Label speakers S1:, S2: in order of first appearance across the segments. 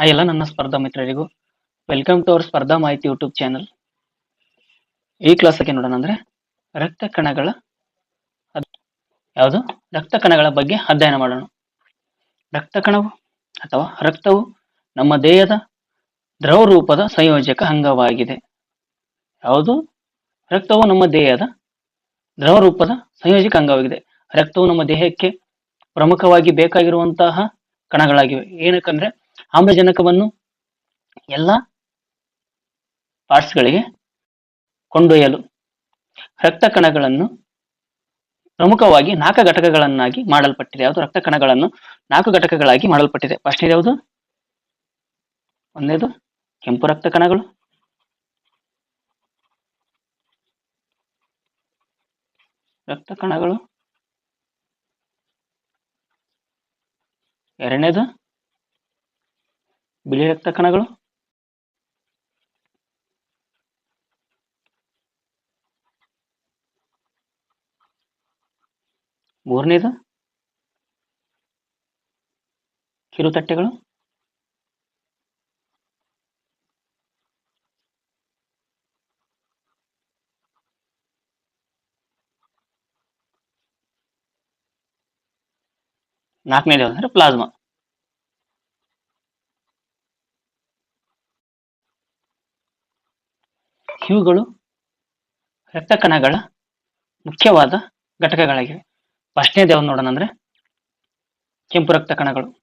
S1: ಆ ಎಲ್ಲ ನನ್ನ ಸ್ಪರ್ಧಾ ಮಿತ್ರರಿಗೂ ವೆಲ್ಕಮ್ ಟು ಅವರ್ ಸ್ಪರ್ಧಾ ಮಾಹಿತಿ ಯೂಟ್ಯೂಬ್ ಚಾನಲ್ ಈ ಕ್ಲಾಸಕ್ಕೆ ನೋಡೋಣ ಅಂದ್ರೆ ರಕ್ತ ಕಣಗಳ ಯಾವುದು? ರಕ್ತ ಕಣಗಳ ಬಗ್ಗೆ ಅಧ್ಯಯನ ಮಾಡೋಣ. ರಕ್ತ ಕಣವು ಅಥವಾ ರಕ್ತವು ನಮ್ಮ ದೇಹದ ದ್ರವ ರೂಪದ ಸಂಯೋಜಕ ಅಂಗವಾಗಿದೆ. ಯಾವುದು? ರಕ್ತವು ನಮ್ಮ ದೇಹದ ದ್ರವ ರೂಪದ ಸಂಯೋಜಕ ಅಂಗವಾಗಿದೆ. ರಕ್ತವು ನಮ್ಮ ದೇಹಕ್ಕೆ ಪ್ರಮುಖವಾಗಿ ಬೇಕಾಗಿರುವಂತಹ ಕಣಗಳಾಗಿವೆ. ಏನಕ್ಕಂದ್ರೆ ಆಮ್ಲಜನಕವನ್ನು ಎಲ್ಲ ಪಾರ್ಟ್ಸ್ಗಳಿಗೆ ಕೊಂಡೊಯ್ಯಲು ರಕ್ತ ಕಣಗಳನ್ನು ಪ್ರಮುಖವಾಗಿ ನಾಲ್ಕು ಘಟಕಗಳನ್ನಾಗಿ ಮಾಡಲ್ಪಟ್ಟಿದೆ. ಯಾವುದು? ರಕ್ತ ಕಣಗಳನ್ನು ನಾಲ್ಕು ಘಟಕಗಳಾಗಿ ಮಾಡಲ್ಪಟ್ಟಿದೆ. ಫಸ್ಟ್ ಯಾವುದು? ಒಂದೇದು ಕೆಂಪು ರಕ್ತ ಕಣಗಳು. ರಕ್ತ ಕಣಗಳು. ಎರಡನೇದು? ಬಿಳಿ ರಕ್ತ ಕಣಗಳು ಮೂರನೇದು? ಕಿರುತಟ್ಟೆಗಳು? ನಾಲ್ಕನೇದು ಅಂದ್ರೆ ಪ್ಲಾಸ್ಮಾ. ಇವುಗಳು ರಕ್ತ ಕಣಗಳ ಮುಖ್ಯವಾದ ಘಟಕಗಳಾಗಿವೆ. ಫಸ್ಟ್ನೇದು ಯಾವ್ದು ನೋಡೋಣ ಅಂದ್ರೆ ಕೆಂಪು ರಕ್ತ ಕಣಗಳು.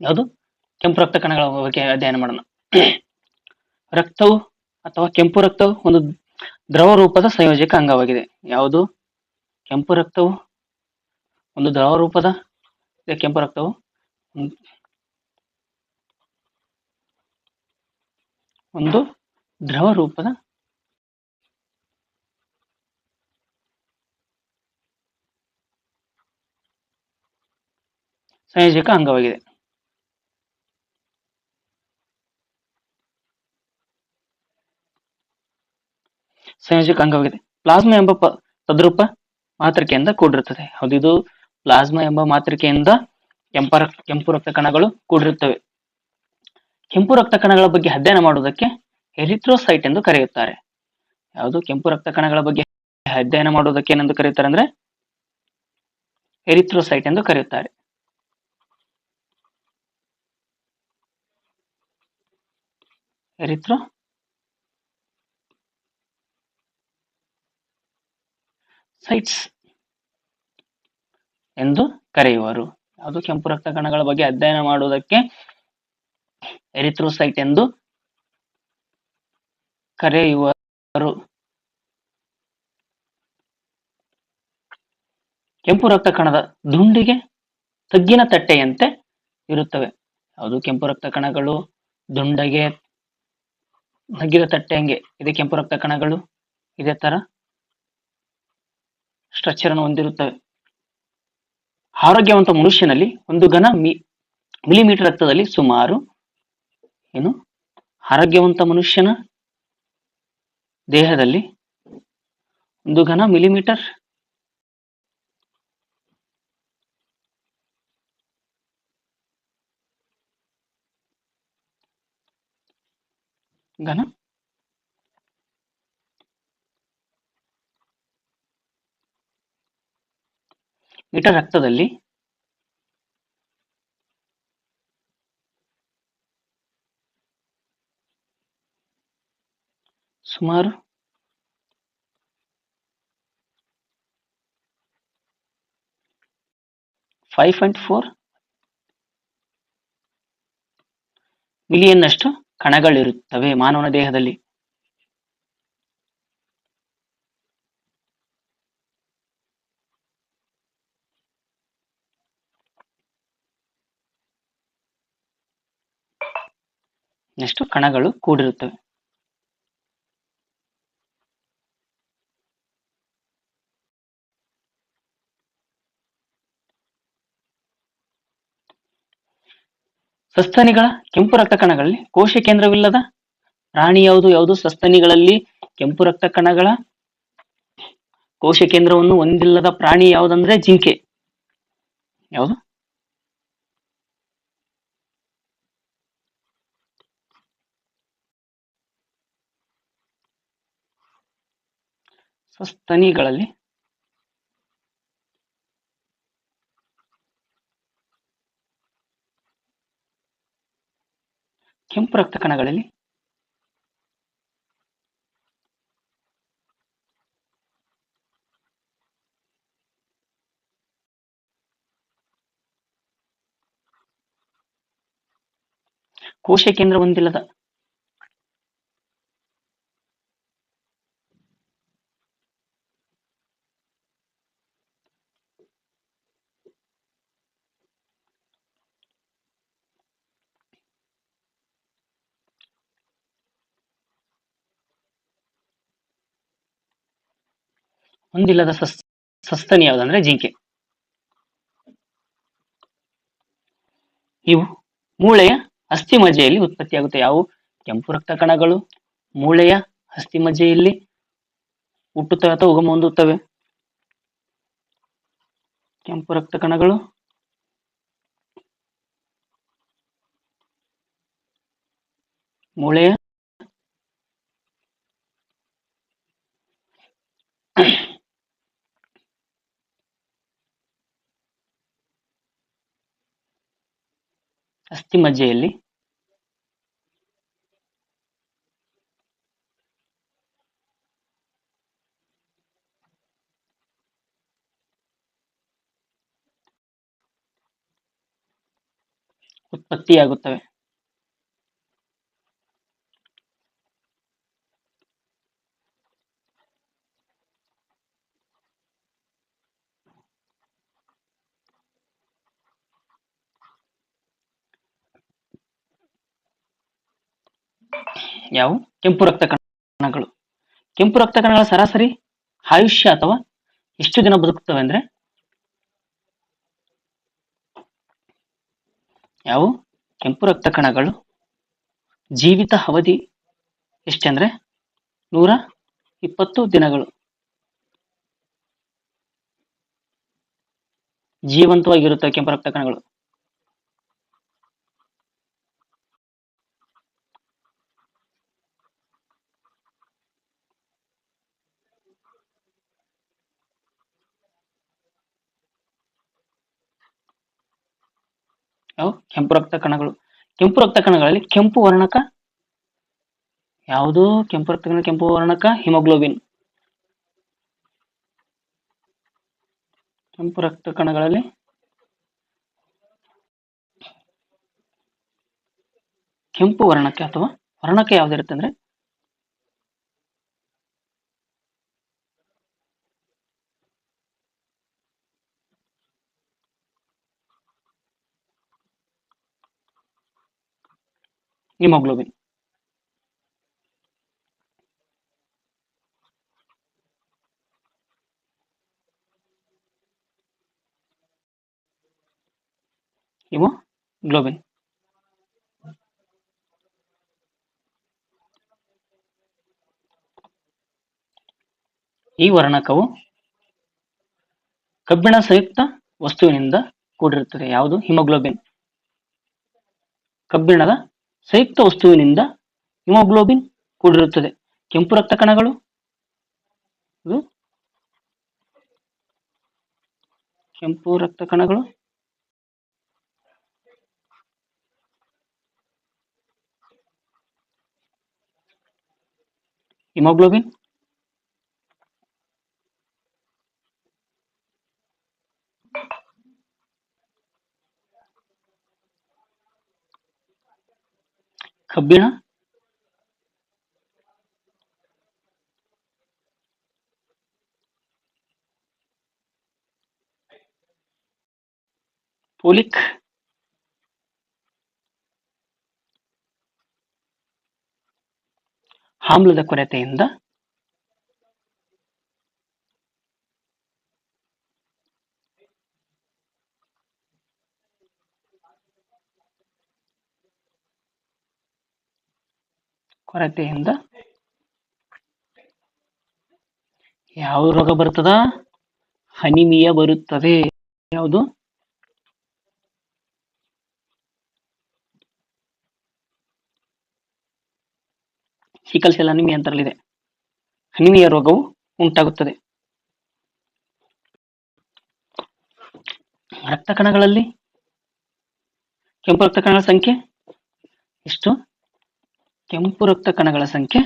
S1: ಯಾವುದು? ಕೆಂಪು ರಕ್ತ ಕಣಗಳ ಬಗ್ಗೆ ಅಧ್ಯಯನ ಮಾಡೋಣ. ರಕ್ತವು ಅಥವಾ ಕೆಂಪು ರಕ್ತವು ಒಂದು ದ್ರವ ರೂಪದ ಸಂಯೋಜಕ ಅಂಗವಾಗಿದೆ. ಯಾವುದು? ಕೆಂಪು ರಕ್ತವು ಒಂದು ದ್ರವ ರೂಪದ ಕೆಂಪು ರಕ್ತವು ಒಂದು- ಒಂದು ದ್ರವ ರೂಪದ ಸಂಯೋಜಕ ಅಂಗವಾಗಿದೆ. ಸಂಯೋಜಕ ಅಂಗವಾಗಿದೆ. ಪ್ಲಾಸ್ಮಾ ಎಂಬ ತದ್ರೂಪ ಮಾತೃಕೆಯಿಂದ ಕೂಡಿರುತ್ತದೆ. ಹೌದು, ಇದು ಪ್ಲಾಸ್ಮಾ ಎಂಬ ಮಾತೃಕೆಯಿಂದ ಕೆಂಪರ ಕೆಂಪು ರಕ್ತ ಕಣಗಳು ಕೂಡಿರುತ್ತವೆ. ಕೆಂಪು ರಕ್ತ ಕಣಗಳ ಬಗ್ಗೆ ಅಧ್ಯಯನ ಮಾಡುವುದಕ್ಕೆ ಎರಿಥ್ರೋಸೈಟ್ ಎಂದು ಕರೆಯುತ್ತಾರೆ. ಯಾವುದು? ಕೆಂಪು ರಕ್ತ ಕಣಗಳ ಬಗ್ಗೆ ಅಧ್ಯಯನ ಮಾಡುವುದಕ್ಕೆ ಏನೆಂದು ಕರೆಯುತ್ತಾರೆ ಅಂದ್ರೆ ಎರಿಥ್ರೋಸೈಟ್ ಎಂದು ಕರೆಯುತ್ತಾರೆ. ಎರಿಥ್ರೋ ಸೈಟ್ಸ್ ಎಂದು ಕರೆಯುವರು. ಯಾವುದು? ಕೆಂಪು ರಕ್ತ ಕಣಗಳ ಬಗ್ಗೆ ಅಧ್ಯಯನ ಮಾಡುವುದಕ್ಕೆ ಎರಿಥ್ರೋಸೈಟ್ ಎಂದು ಕರೆಯುವರು. ಕೆಂಪು ರಕ್ತ ಕಣದ ದುಂಡಿಗೆ ತಗ್ಗಿನ ತಟ್ಟೆಯಂತೆ ಇರುತ್ತವೆ. ಯಾವುದು ಕೆಂಪು ರಕ್ತ ಕಣಗಳು ದುಂಡಗೆ ತಗ್ಗಿನ ತಟ್ಟೆ ಹಂಗೆ. ಇದೆ ಕೆಂಪು ರಕ್ತ ಕಣಗಳು, ಇದೇ ತರ ಸ್ಟ್ರಕ್ಚರ್ ಅನ್ನು ಹೊಂದಿರುತ್ತವೆ. ಆರೋಗ್ಯವಂತ ಮನುಷ್ಯನಲ್ಲಿ ಒಂದು ಘನ ಮಿ ಮಿಲಿಮೀಟರ್ ರಕ್ತದಲ್ಲಿ ಸುಮಾರು ಏನು? ಆರೋಗ್ಯವಂತ ಮನುಷ್ಯನ ದೇಹದಲ್ಲಿ ಒಂದು ಘನ ಮಿಲಿಮೀಟರ್ ಘನ ಮೀಟರ್ ರಕ್ತದಲ್ಲಿ ಸುಮಾರು? ಫೈವ್ ಪಾಯಿಂಟ್ ಫೋರ್ ಮಿಲಿಯನ್ನಷ್ಟು ಕಣಗಳಿರುತ್ತವೆ ಮಾನವನ ದೇಹದಲ್ಲಿ. ನೆಕ್ಸ್ಟ್ ಕಣಗಳು ಕೂಡಿರುತ್ತವೆ. ಸಸ್ತನಿಗಳ ಕೆಂಪು ರಕ್ತ ಕಣಗಳಲ್ಲಿ ಕೋಶ ಕೇಂದ್ರವಿಲ್ಲದ ಪ್ರಾಣಿ ಯಾವುದು? ಯಾವುದು? ಸಸ್ತನಿಗಳಲ್ಲಿ ಕೆಂಪು ರಕ್ತ ಕಣಗಳ ಕೋಶ ಕೇಂದ್ರವನ್ನು ಹೊಂದಿಲ್ಲದ ಪ್ರಾಣಿ ಯಾವುದಂದ್ರೆ ಜಿಂಕೆ. ಯಾವುದು? ಸಸ್ತನಿಗಳಲ್ಲಿ ಕೆಂಪು ರಕ್ತ ಕಣಗಳಲ್ಲಿ. ಕೋಶ ಕೇಂದ್ರ ಹೊಂದಿಲ್ಲದ ಹೊಂದಿಲ್ಲದ ಸಸ್, ಸಸ್ತನಿ ಯಾವುದಂದ್ರೆ ಜಿಂಕೆ. ಇವು ಮೂಳೆಯ ಅಸ್ಥಿಮಜ್ಜೆಯಲ್ಲಿ ಉತ್ಪತ್ತಿಯಾಗುತ್ತೆ. ಯಾವ ಕೆಂಪು ರಕ್ತ ಕಣಗಳು, ಮೂಳೆಯ ಅಸ್ಥಿಮಜ್ಜೆಯಲ್ಲಿ ಹುಟ್ಟುತ್ತವೆ ಅಥವಾ ಉಗಮ ಹೊಂದುತ್ತವೆ. ಕೆಂಪು ರಕ್ತ ಕಣಗಳು, ಮೂಳೆಯ ಅಸ್ಥಿಮಜ್ಜೆಯಲ್ಲಿ ಉತ್ಪತ್ತಿಯಾಗುತ್ತವೆ. ಯಾವುವು? ಕೆಂಪು ರಕ್ತ ಕಣಗಳು. ಕೆಂಪು ರಕ್ತ ಕಣಗಳ ಸರಾಸರಿ ಆಯುಷ್ಯ ಅಥವಾ ಎಷ್ಟು ದಿನ ಬದುಕುತ್ತವೆ ಅಂದ್ರೆ? ಯಾವು ಕೆಂಪು ರಕ್ತ ಕಣಗಳು ಜೀವಿತ ಅವಧಿ ಎಷ್ಟಂದ್ರೆ ನೂರ ಇಪ್ಪತ್ತು ದಿನಗಳು. ಜೀವಂತವಾಗಿರುತ್ತವೆ ಕೆಂಪು ರಕ್ತ ಕಣಗಳು. ಯಾವ ಕೆಂಪು ರಕ್ತ ಕಣಗಳು. ಕೆಂಪು ರಕ್ತ ಕಣಗಳಲ್ಲಿ ಕೆಂಪು ವರ್ಣಕ ಯಾವುದು ಕೆಂಪು ರಕ್ತ ಕಣ ಕೆಂಪು ವರ್ಣಕ ಹಿಮೋಗ್ಲೋಬಿನ್. ಕೆಂಪು ರಕ್ತ ಕಣಗಳಲ್ಲಿ ಕೆಂಪು ವರ್ಣಕ್ಕೆ ಅಥವಾ ವರ್ಣಕ್ಕೆ ಯಾವ್ದಿರುತ್ತೆ ಅಂದ್ರೆ ಹಿಮೋಗ್ಲೋಬಿನ್. ಹಿಮೋಗ್ಲೋಬಿನ್ ಈ ವರ್ಣಕವು ಕಬ್ಬಿಣ ಸಂಯುಕ್ತ ವಸ್ತುವಿನಿಂದ ಕೂಡಿರುತ್ತದೆ. ಯಾವುದು? ಹಿಮೋಗ್ಲೋಬಿನ್. ಕಬ್ಬಿಣದ ಸಂಯುಕ್ತ ವಸ್ತುವಿನಿಂದ ಹಿಮೋಗ್ಲೋಬಿನ್ ಕೂಡಿರುತ್ತದೆ. ಕೆಂಪು ರಕ್ತ ಕಣಗಳು ಕೆಂಪು ರಕ್ತ ಕಣಗಳು ಹಿಮೋಗ್ಲೋಬಿನ್ ಕಬ್ಬಿಣ ಪೋಲಿಕ್. ಆಮ್ಲದ ಕೊರತೆಯಿಂದ ಕೊರತೆಯಿಂದ ಯಾವ ರೋಗ ಬರ್ತದ? ಹನಿಮಿಯ ಬರುತ್ತದೆ. ಯಾವುದು? ಸಿಕಲ್ ಸೆಲ್ ಅನಿಮಿಯಾ ಅಂತರಲ್ಲಿದೆ. ಅನಿಮಿಯ ರೋಗವು ಉಂಟಾಗುತ್ತದೆ. ರಕ್ತ ಕಣಗಳಲ್ಲಿ? ಕೆಂಪು ರಕ್ತ ಕಣಗಳ ಸಂಖ್ಯೆ ಎಷ್ಟು? ಕೆಂಪು ರಕ್ತ ಕಣಗಳ ಸಂಖ್ಯೆ.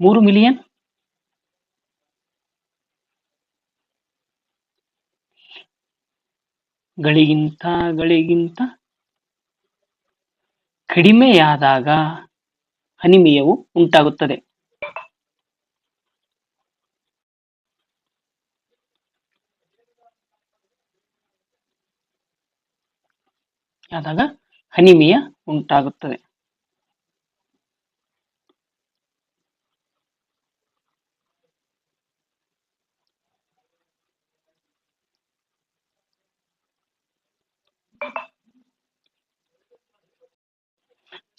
S1: ಮೂರು ಮಿಲಿಯನ್. ಗಳಿಗಿಂತ ಗಳಿಗಿಂತ. ಕಡಿಮೆಯಾದಾಗ ಅನಿಮಿಯವು ಉಂಟಾಗುತ್ತದೆ. ಆದಾಗ ಅನಿಮಿಯ ಉಂಟಾಗುತ್ತದೆ.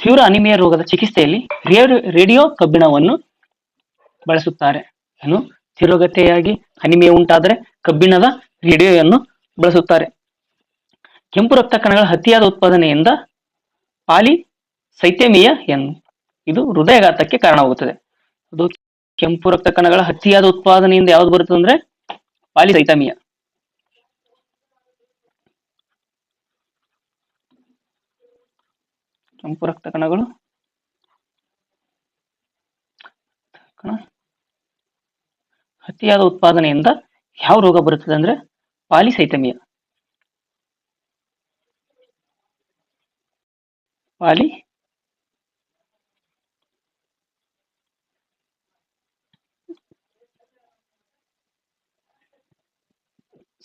S1: ತೀವ್ರ ಅನಿಮಿಯ ರೋಗದ ಚಿಕಿತ್ಸೆಯಲ್ಲಿ ರೇಡಿಯೋ ಕಬ್ಬಿಣವನ್ನು ಬಳಸುತ್ತಾರೆ. ಏನು ತಿರೋಗತೆಯಾಗಿ ಅನಿಮಿಯ ಉಂಟಾದರೆ ಕಬ್ಬಿಣದ ರೇಡಿಯೋವನ್ನು ಬಳಸುತ್ತಾರೆ. ಕೆಂಪು ರಕ್ತ ಕಣಗಳ ಅತಿಯಾದ ಉತ್ಪಾದನೆಯಿಂದ ಪಾಲಿ ಸೈತೆಮಿಯ ಎನ್, ಇದು ಹೃದಯಘಾತಕ್ಕೆ ಕಾರಣವಾಗುತ್ತದೆ. ಅದು ಕೆಂಪು ರಕ್ತ ಕಣಗಳ ಅತಿಯಾದ ಉತ್ಪಾದನೆಯಿಂದ ಯಾವ್ದು ಬರುತ್ತದೆ ಅಂದ್ರೆ ಪಾಲಿಸೈತಮಿಯ ಕೆಂಪು ರಕ್ತ ಕಣಗಳು ಕಣ ಅತಿಯಾದ ಉತ್ಪಾದನೆಯಿಂದ ಯಾವ ರೋಗ ಬರುತ್ತದೆ ಅಂದ್ರೆ ಪಾಲಿಸೈತಮಿಯ. ಪಾಲಿ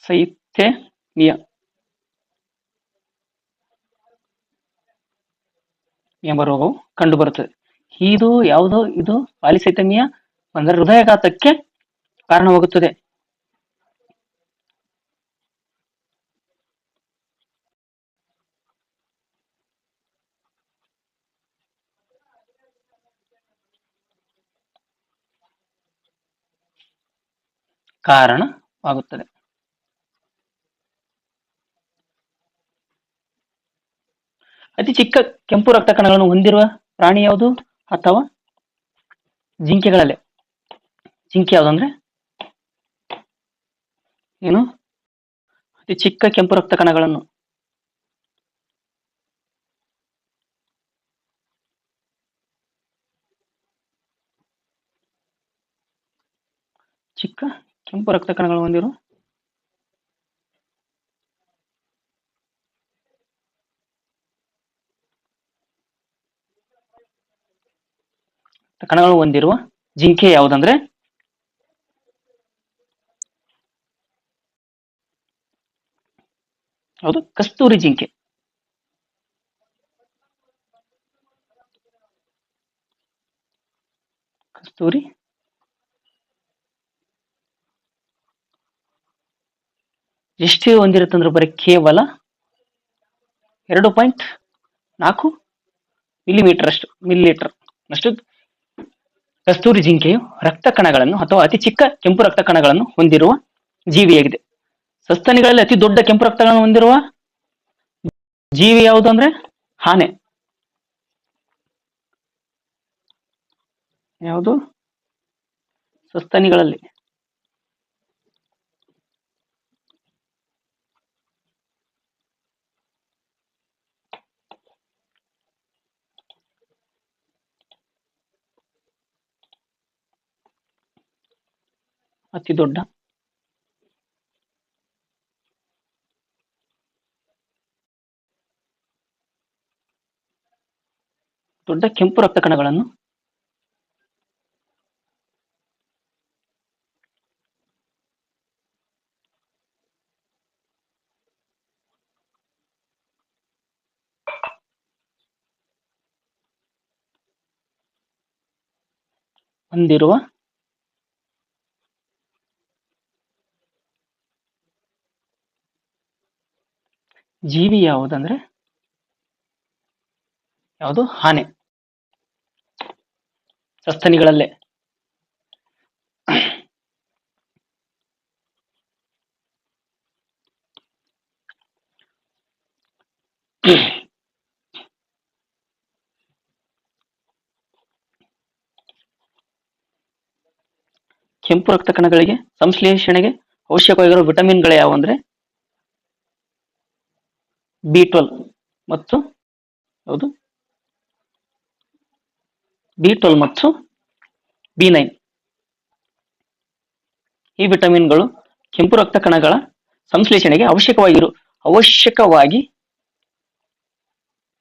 S1: ಸೈಥೆಮಿಯ ಎಂಬ ರೋಗವು ಕಂಡುಬರುತ್ತದೆ. ಇದು ಯಾವುದು ಇದು ಪಾಲಿಸೈತಮಿಯ ಅಂದರೆ ಹೃದಯಾಘಾತಕ್ಕೆ ಕಾರಣವಾಗುತ್ತದೆ. ಕಾರಣವಾಗುತ್ತದೆ. ಅತಿ ಚಿಕ್ಕ ಕೆಂಪು ರಕ್ತ ಕಣಗಳನ್ನು ಹೊಂದಿರುವ ಪ್ರಾಣಿ ಯಾವುದು ಅಥವಾ ಜಿಂಕೆಗಳಲ್ಲಿ? ಜಿಂಕೆ ಯಾವುದು ಏನು? ಅತಿ ಚಿಕ್ಕ ಕೆಂಪು ರಕ್ತ ಕಣಗಳನ್ನು ಚಿಕ್ಕ ಕೆಂಪು ರಕ್ತ ಕಣಗಳು ಹೊಂದಿರುವ ಕಣಗಳು ಹೊಂದಿರುವ ಜಿಂಕೆ ಯಾವುದಂದ್ರೆ? ಹೌದು, ಕಸ್ತೂರಿ ಜಿಂಕೆ. ಕಸ್ತೂರಿ. ಎಷ್ಟು ಹೊಂದಿರುತ್ತಂದ್ರೆ ಬರೀ ಕೇವಲ ಎರಡು ಪಾಯಿಂಟ್ ನಾಲ್ಕು ಮಿಲಿಮೀಟರ್ ಅಷ್ಟು ಮಿಲಿಲೀಟರ್ ಅಷ್ಟು. ಕಸ್ತೂರಿ ಜಿಂಕೆಯು ರಕ್ತ ಕಣಗಳನ್ನು ಅಥವಾ ಅತಿ ಚಿಕ್ಕ ಕೆಂಪು ರಕ್ತ ಕಣಗಳನ್ನು ಹೊಂದಿರುವ ಜೀವಿಯಾಗಿದೆ. ಸಸ್ತನಿಗಳಲ್ಲಿ ಅತಿ ದೊಡ್ಡ ಕೆಂಪು ರಕ್ತಗಳನ್ನು ಹೊಂದಿರುವ ಜೀವಿ ಯಾವುದು ಅಂದ್ರೆ ಆನೆ. ಯಾವುದು? ಸಸ್ತನಿಗಳಲ್ಲಿ. ಅತಿ ದೊಡ್ಡ. ದೊಡ್ಡ ಕೆಂಪು ರಕ್ತ ಕಣಗಳನ್ನು ಹೊಂದಿರುವ ಜೀವಿ ಯಾವುದಂದ್ರೆ? ಯಾವುದು? ಆನೆ. ಸಸ್ತನಿಗಳಲ್ಲೇ. ಕೆಂಪು ರಕ್ತ ಕಣಗಳಿಗೆ ಸಂಶ್ಲೇಷಣೆಗೆ ಅವಶ್ಯಕವಾಗಿರೋ ವಿಟಮಿನ್ಗಳು ಯಾವು ಅಂದ್ರೆ ಬಿ ಟ್ವೆಲ್ ಮತ್ತು ಹೌದು? ಬಿ ಟ್ವೆಲ್ ಮತ್ತು ಬಿ ನೈನ್ ಈ ವಿಟಮಿನ್ಗಳು ಕೆಂಪು ರಕ್ತ ಕಣಗಳ ಸಂಶ್ಲೇಷಣೆಗೆ ಅವಶ್ಯಕವಾಗಿರು, ಅವಶ್ಯಕವಾಗಿ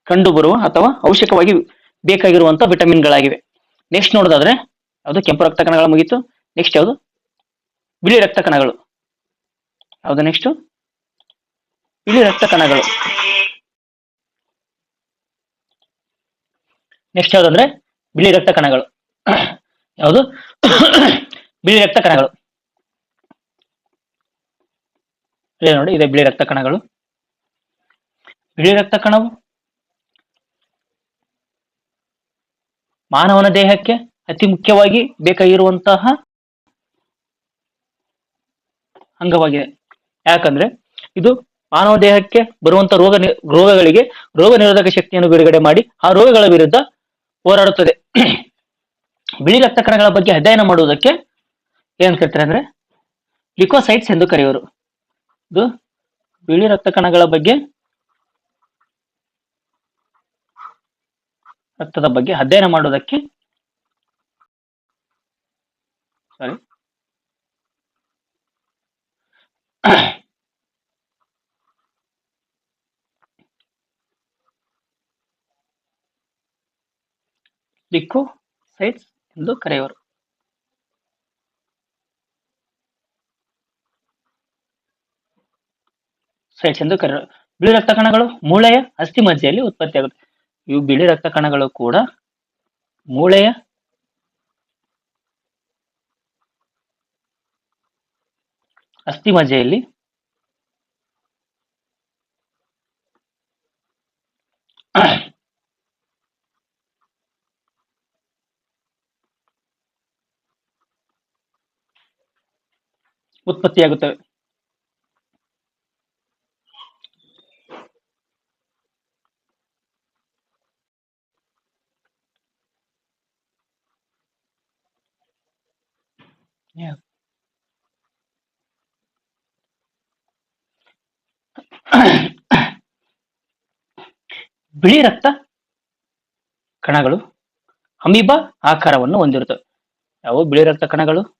S1: ಕಂಡುಬರುವ ಅಥವಾ ಅವಶ್ಯಕವಾಗಿ ಬೇಕಾಗಿರುವಂತಹ ವಿಟಮಿನ್ಗಳಾಗಿವೆ. ನೆಕ್ಸ್ಟ್ ನೋಡೋದಾದ್ರೆ ಯಾವುದು ಕೆಂಪು ರಕ್ತ ಕಣಗಳ ಮುಗೀತು. ನೆಕ್ಸ್ಟ್ ಯಾವುದು? ಬಿಳಿ ರಕ್ತ ಕಣಗಳು. ಯಾವುದು ನೆಕ್ಸ್ಟ್ ಬಿಳಿ ರಕ್ತ ಕಣಗಳು. ನೆಕ್ಸ್ಟ್ ಯಾವ್ದಂದ್ರೆ ಬಿಳಿ ರಕ್ತ ಕಣಗಳು. ಯಾವುದು? ಬಿಳಿ ರಕ್ತ ಕಣಗಳು. ಇಲ್ಲಿ ನೋಡಿ, ಇದೆ ಬಿಳಿ ರಕ್ತ ಕಣಗಳು. ಬಿಳಿ ರಕ್ತ ಕಣವು ಮಾನವನ ದೇಹಕ್ಕೆ ಅತಿ ಮುಖ್ಯವಾಗಿ ಬೇಕಾಗಿರುವಂತಹ ಅಂಗವಾಗಿದೆ. ಯಾಕಂದ್ರೆ ಇದು ಮಾನವ ದೇಹಕ್ಕೆ ಬರುವಂತ ರೋಗ ರೋಗಗಳಿಗೆ ರೋಗ ನಿರೋಧಕ ಶಕ್ತಿಯನ್ನು ಬಿಡುಗಡೆ ಮಾಡಿ ಆ ರೋಗಗಳ ವಿರುದ್ಧ ಹೋರಾಡುತ್ತದೆ. ಬಿಳಿ ರಕ್ತ ಕಣಗಳ ಬಗ್ಗೆ ಅಧ್ಯಯನ ಮಾಡುವುದಕ್ಕೆ ಏನ್ ಕರೀತಾರೆ ಅಂದ್ರೆ ಲಿಕೋಸೈಟ್ಸ್ ಎಂದು ಕರೆಯುವರು ಇದು ಬಿಳಿ ರಕ್ತ ಕಣಗಳ ಬಗ್ಗೆ ರಕ್ತದ ಬಗ್ಗೆ ಅಧ್ಯಯನ ಮಾಡುವುದಕ್ಕೆ ಸಾರಿ ಲಿಕೋಸೈಟ್ಸ್ ಎಂದು ಕರೆಯುವರು. ಸೈಟ್ಸ್ ಎಂದು ಕರೆಯುವರು. ಬಿಳಿ ರಕ್ತ ಕಣಗಳು ಮೂಳೆಯ ಅಸ್ಥಿ ಮಜ್ಜೆಯಲ್ಲಿ ಉತ್ಪತ್ತಿಯಾಗುತ್ತೆ ಇವು ಬಿಳಿ ರಕ್ತ ಕಣಗಳು ಕೂಡ ಮೂಳೆಯ ಅಸ್ಥಿಮಜ್ಜೆಯಲ್ಲಿ ಉತ್ಪತ್ತಿಯಾಗುತ್ತವೆ. ಬಿಳಿ ರಕ್ತ ಕಣಗಳು ಅಮೀಬಾ ಆಕಾರವನ್ನು ಹೊಂದಿರುತ್ತವೆ. ಯಾವ ಬಿಳಿ ರಕ್ತ ಕಣಗಳು?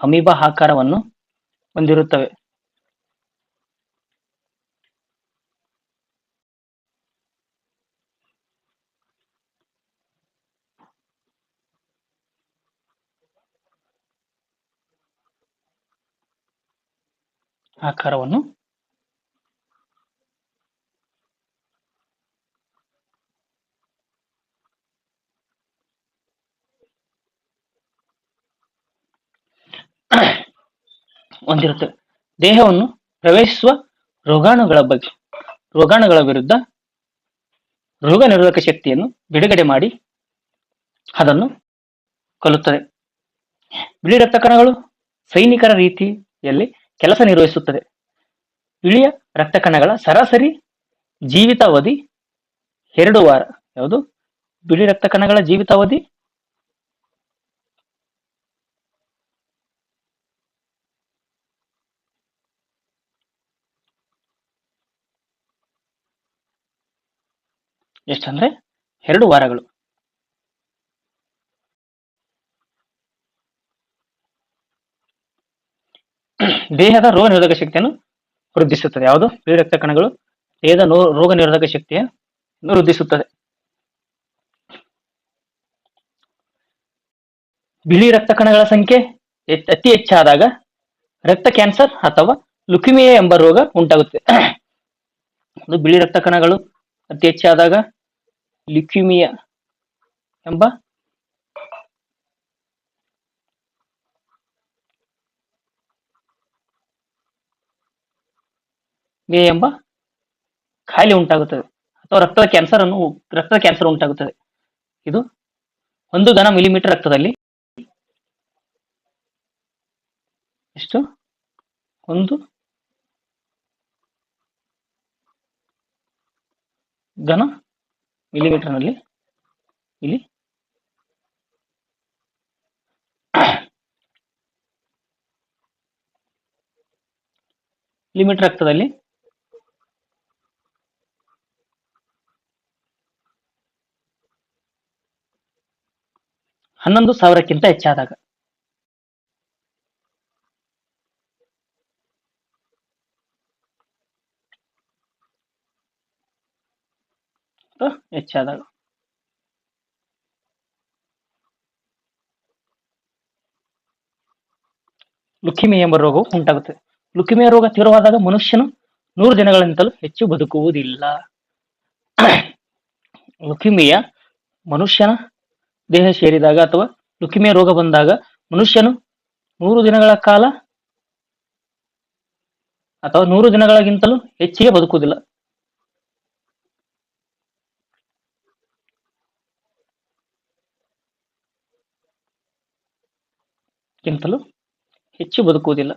S1: ಅಮೀಬಾ ಆಕಾರವನ್ನು ಹೊಂದಿರುತ್ತವೆ. ಆಕಾರವನ್ನು ಹೊಂದಿರುತ್ತವೆ ದೇಹವನ್ನು ಪ್ರವೇಶಿಸುವ ರೋಗಾಣುಗಳ ಬಗ್ಗೆ, ರೋಗಾಣುಗಳ ವಿರುದ್ಧ ರೋಗ ನಿರೋಧಕ ಶಕ್ತಿಯನ್ನು ಬಿಡುಗಡೆ ಮಾಡಿ ಅದನ್ನು ಕೊಲ್ಲುತ್ತದೆ. ಬಿಳಿ ರಕ್ತ ಕಣಗಳು ಸೈನಿಕರ ರೀತಿಯಲ್ಲಿ ಕೆಲಸ ನಿರ್ವಹಿಸುತ್ತದೆ. ಬಿಳಿಯ ರಕ್ತ ಕಣಗಳ ಸರಾಸರಿ ಜೀವಿತಾವಧಿ ಎರಡು ವಾರ. ಯಾವುದು? ಬಿಳಿ ರಕ್ತ ಕಣಗಳ ಜೀವಿತಾವಧಿ ಎಷ್ಟಂದ್ರೆ ಎರಡು ವಾರಗಳು. ದೇಹದ ರೋಗ ನಿರೋಧಕ ಶಕ್ತಿಯನ್ನು ವೃದ್ಧಿಸುತ್ತದೆ. ಯಾವುದು? ಬಿಳಿ ರಕ್ತ ಕಣಗಳು. ದೇಹದ ರೋಗ ನಿರೋಧಕ ಶಕ್ತಿಯನ್ನು ವೃದ್ಧಿಸುತ್ತದೆ. ಬಿಳಿ ರಕ್ತ ಕಣಗಳ ಸಂಖ್ಯೆ ಅತಿ ಹೆಚ್ಚಾದಾಗ ರಕ್ತ ಕ್ಯಾನ್ಸರ್ ಅಥವಾ ಲುಕಿಮಿಯಾ ಎಂಬ ರೋಗ ಉಂಟಾಗುತ್ತದೆ ಅದು ಬಿಳಿ ರಕ್ತ ಕಣಗಳು ಅತಿ ಹೆಚ್ಚಾದಾಗ ಲ್ಯುಕಿಮಿಯಾ ಎಂಬ ಎಂಬ ಖಾಯಿಲೆ ಉಂಟಾಗುತ್ತದೆ ಅಥವಾ ರಕ್ತದ ಕ್ಯಾನ್ಸರ್ ಅನ್ನು ರಕ್ತದ ಕ್ಯಾನ್ಸರ್ ಉಂಟಾಗುತ್ತದೆ. ಇದು ಒಂದು ಘನ ಮಿಲಿಮೀಟರ್ ರಕ್ತದಲ್ಲಿ ಎಷ್ಟು? ಒಂದು ಘನ ಮಿಲಿಮೀಟರ್ನಲ್ಲಿ ಇಲ್ಲಿ? ಮಿಲಿಮೀಟರ್ ಅಲ್ಲಿ? ಹನ್ನೊಂದು ಸಾವಿರಕ್ಕಿಂತ ಹೆಚ್ಚಾದಾಗ. ಅಥವಾ ಹೆಚ್ಚಾದಾಗ ಲುಕಿಮಿ ಎಂಬ ರೋಗವು ಉಂಟಾಗುತ್ತದೆ ಲುಕಿಮಿಯ ರೋಗ ತೀವ್ರವಾದಾಗ ಮನುಷ್ಯನು ನೂರು ದಿನಗಳಿಂತಲೂ ಹೆಚ್ಚು ಬದುಕುವುದಿಲ್ಲ. ಲುಕಿಮಿಯ ಮನುಷ್ಯನ ದೇಹ ಸೇರಿದಾಗ ಅಥವಾ ಲುಕಿಮಿಯ ರೋಗ ಬಂದಾಗ ಮನುಷ್ಯನು ನೂರು ದಿನಗಳ ಕಾಲ ಅಥವಾ ನೂರು ದಿನಗಳಿಗಿಂತಲೂ ಹೆಚ್ಚಿಗೆ ಬದುಕುವುದಿಲ್ಲ. ಗಿಂತಲೂ ಹೆಚ್ಚು ಬದುಕುವುದಿಲ್ಲ.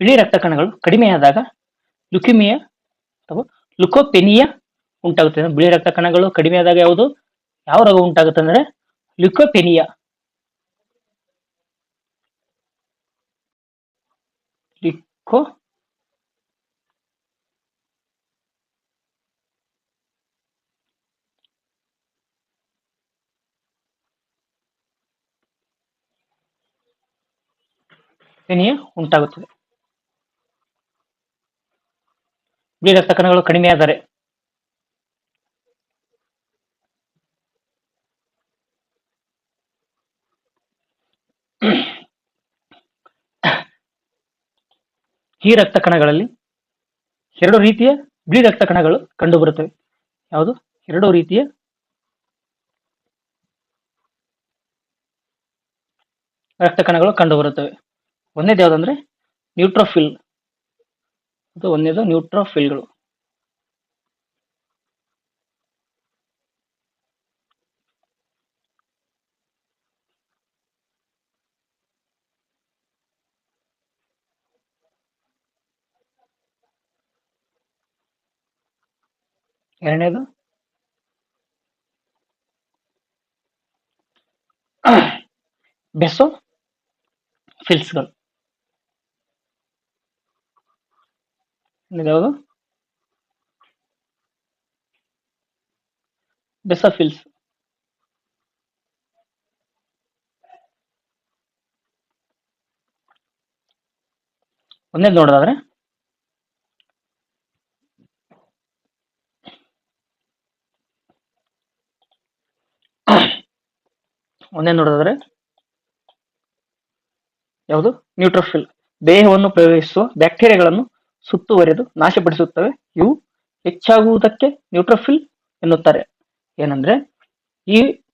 S1: ಬಿಳಿ ರಕ್ತ ಕಣಗಳು ಕಡಿಮೆಯಾದಾಗ ಲುಕಿಮಿಯಾ ಅಥವಾ ಲುಕೋಪೆನಿಯಾ ಉಂಟಾಗುತ್ತದೆ. ಬಿಳಿ ರಕ್ತ ಕಣಗಳು ಕಡಿಮೆಯಾದಾಗ ಯಾವುದು? ಯಾವ ರೋಗ ಉಂಟಾಗುತ್ತೆ ಅಂದ್ರೆ ಲ್ಯುಕೋಪೆನಿಯಾ ಲಿಕೋ ಪೆನಿಯಾ ಉಂಟಾಗುತ್ತದೆ ಬಿಳಿ ರಕ್ತ ಕಣಗಳು ಕಡಿಮೆಯಾದರೆ ಈ ರಕ್ತ ಕಣಗಳಲ್ಲಿ ಎರಡು ರೀತಿಯ ಬಿಳಿ ರಕ್ತ ಕಣಗಳು ಕಂಡುಬರುತ್ತವೆ. ಯಾವುದು? ಎರಡು ರೀತಿಯ ರಕ್ತ ಕಣಗಳು ಕಂಡುಬರುತ್ತವೆ. ಒಂದೇದು ಯಾವುದಂದ್ರೆ ನ್ಯೂಟ್ರೋಫಿಲ್. ಅದು ಒಂದೇದು ನ್ಯೂಟ್ರೋಫಿಲ್ಗಳು. ಎರಡನೇದು? ಬೆಸೋ ಫಿಲ್ಸ್ಗಳು. ಯಾವುದು ಬೆಸೋಫಿಲ್ಸ್ ಒಂದೇ ನೋಡೋದಾದ್ರೆ? ಒಂದೇ ನೋಡಿದ್ರೆ ಯಾವುದು? ನ್ಯೂಟ್ರೋಫಿಲ್ ದೇಹವನ್ನು ಪ್ರವೇಶಿಸುವ ಬ್ಯಾಕ್ಟೀರಿಯಾಗಳನ್ನು ಸುತ್ತುವರೆದು ನಾಶಪಡಿಸುತ್ತವೆ. ಇವು ಹೆಚ್ಚಾಗುವುದಕ್ಕೆ ನ್ಯೂಟ್ರೋಫಿಲ್ ಎನ್ನುತ್ತಾರೆ. ಏನಂದ್ರೆ, ಈ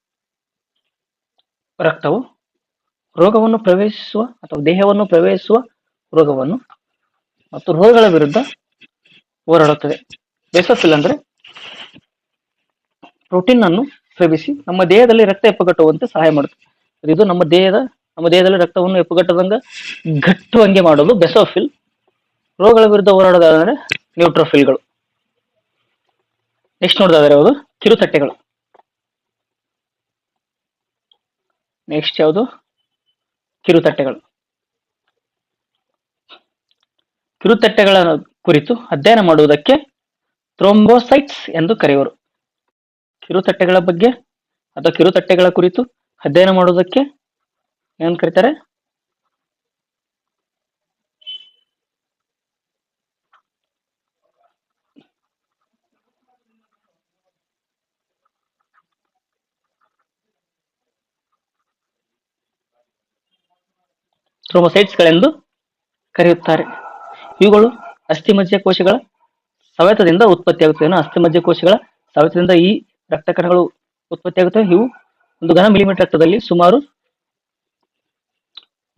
S1: ರಕ್ತವು ರೋಗವನ್ನು ಪ್ರವೇಶಿಸುವ ಅಥವಾ ದೇಹವನ್ನು ಪ್ರವೇಶಿಸುವ ರೋಗವನ್ನು ಮತ್ತು ರೋಗಗಳ ವಿರುದ್ಧ ಹೋರಾಡುತ್ತದೆ. ಬೆಸೋಫಿಲ್ ಅಂದ್ರೆ ಪ್ರೋಟೀನ್ ಅನ್ನು ಸ್ರವಿಸಿ ನಮ್ಮ ದೇಹದಲ್ಲಿ ರಕ್ತ ಹೆಪ್ಪುಗಟ್ಟುವಂತೆ ಸಹಾಯ ಮಾಡುತ್ತೆ. ಇದು ನಮ್ಮ ದೇಹದ, ನಮ್ಮ ದೇಹದಲ್ಲಿ ರಕ್ತವನ್ನು ಹೆಪ್ಪುಗಟ್ಟದಂಗ ಗಟ್ಟುವಂಗೆ ಮಾಡೋದು ಬೆಸೋಫಿಲ್. ರೋಗಗಳ ವಿರುದ್ಧ ಹೋರಾಡೋದಾದ್ರೆ ನ್ಯೂಟ್ರೋಫಿಲ್ಗಳು. ನೆಕ್ಸ್ಟ್ ನೋಡೋದಾದ್ರೆ ಯಾವುದು? ಕಿರುತಟ್ಟೆಗಳು. ನೆಕ್ಸ್ಟ್ ಯಾವುದು? ಕಿರುತಟ್ಟೆಗಳು. ಕಿರುತಟ್ಟೆಗಳ ಕುರಿತು ಅಧ್ಯಯನ ಮಾಡುವುದಕ್ಕೆ ಥ್ರೋಂಬೋಸೈಟ್ಸ್ ಎಂದು ಕರೆಯುವರು. ಕಿರುತಟ್ಟೆಗಳ ಬಗ್ಗೆ ಅಥವಾ ಕಿರುತಟ್ಟೆಗಳ ಕುರಿತು ಅಧ್ಯಯನ ಮಾಡುವುದಕ್ಕೆ ಏನ್ ಕರೀತಾರೆ? ಥ್ರೋಮೊಸೈಟ್ಸ್ಗಳೆಂದು ಕರೆಯುತ್ತಾರೆ. ಇವುಗಳು ಅಸ್ಥಿಮಜ್ಜೆ ಕೋಶಗಳ ಸವೆತದಿಂದ ಉತ್ಪತ್ತಿಯಾಗುತ್ತವೆ. ಅಸ್ಥಿಮಜ್ಜೆ ಕೋಶಗಳ ಸವೆತದಿಂದ ಈ ರಕ್ತ ಕಣಗಳು ಉತ್ಪತ್ತಿಯಾಗುತ್ತವೆ ಇವು ಒಂದು ಘನ ಮಿಲಿಮೀಟರ್ ರಕ್ತದಲ್ಲಿ ಸುಮಾರು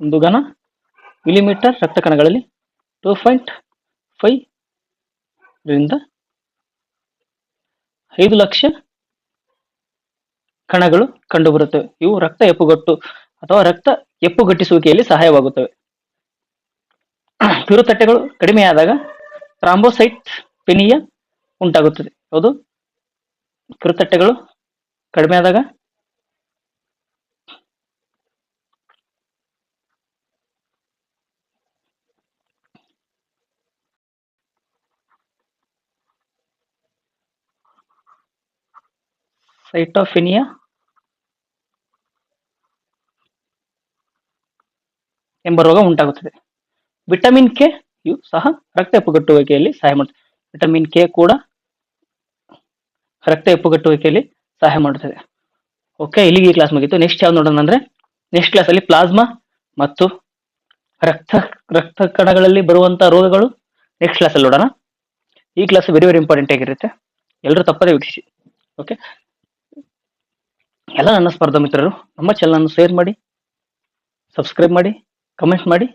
S1: ಒಂದು ಘನ ಮಿಲಿಮೀಟರ್ ರಕ್ತ ಕಣಗಳಲ್ಲಿ ಟೂ ಪಾಯಿಂಟ್ ಫೈವ್ ರಿಂದ ಐದು ಲಕ್ಷ ಕಣಗಳು ಕಂಡುಬರುತ್ತವೆ. ಇವು ರಕ್ತ ಎಪ್ಪುಗಟ್ಟು ಅಥವಾ ರಕ್ತ ಎಪ್ಪುಗಟ್ಟಿಸುವಿಕೆಯಲ್ಲಿ ಸಹಾಯವಾಗುತ್ತವೆ. ಕಿರುತಟ್ಟೆಗಳು ಕಡಿಮೆಯಾದಾಗ ಥ್ರಾಂಬೋಸೈಟ್ ಪೆನಿಯ ಉಂಟಾಗುತ್ತದೆ. ಹೌದು? ಕಿರುತಟ್ಟೆಗಳು ಕಡಿಮೆ ಆದಾಗ? ಸೈಟೋಫಿನಿಯಾ? ಎಂಬ ರೋಗ ಉಂಟಾಗುತ್ತದೆ. ವಿಟಮಿನ್ ಕೆ ಯು ಸಹ ರಕ್ತ ಹೆಪ್ಪುಗಟ್ಟುವಿಕೆಯಲ್ಲಿ ಸಹಾಯ ಮಾಡುತ್ತದೆ. ವಿಟಮಿನ್ ಕೆ ಕೂಡ ರಕ್ತ ಹೆಪ್ಪುಗಟ್ಟುವಿಕೆಯಲ್ಲಿ ಸಹಾಯ ಮಾಡುತ್ತದೆ. ಓಕೆ ಇಲ್ಲಿಗೆ ಈ ಕ್ಲಾಸ್ ಮುಗಿತು. ನೆಕ್ಸ್ಟ್ ಯಾವ್ದು ನೋಡೋಣ ಅಂದ್ರೆ ನೆಕ್ಸ್ಟ್ ಕ್ಲಾಸ್ ಅಲ್ಲಿ ಪ್ಲಾಸ್ಮಾ ಮತ್ತು ರಕ್ತ ರಕ್ತ ಕಣಗಳಲ್ಲಿ ಬರುವಂತ ರೋಗಗಳು ನೆಕ್ಸ್ಟ್ ಕ್ಲಾಸ್ ಅಲ್ಲಿ ನೋಡೋಣ. ಈ ಕ್ಲಾಸ್ ವೆರಿ ವೆರಿ ಇಂಪಾರ್ಟೆಂಟ್ ಆಗಿರುತ್ತೆ. ಎಲ್ಲರೂ ತಪ್ಪದೇ ವೀಕ್ಷಿಸಿ. ಓಕೆ ಎಲ್ಲ ನನ್ನ ಸ್ಪರ್ಧಾ ಮಿತ್ರರು, ನಮ್ಮ ಚಾನಲ್ ಅನ್ನು ಶೇರ್ ಮಾಡಿ ಸಬ್ಸ್ಕ್ರೈಬ್ ಮಾಡಿ ಕಮೆಂಟ್ ಮಾಡಿ.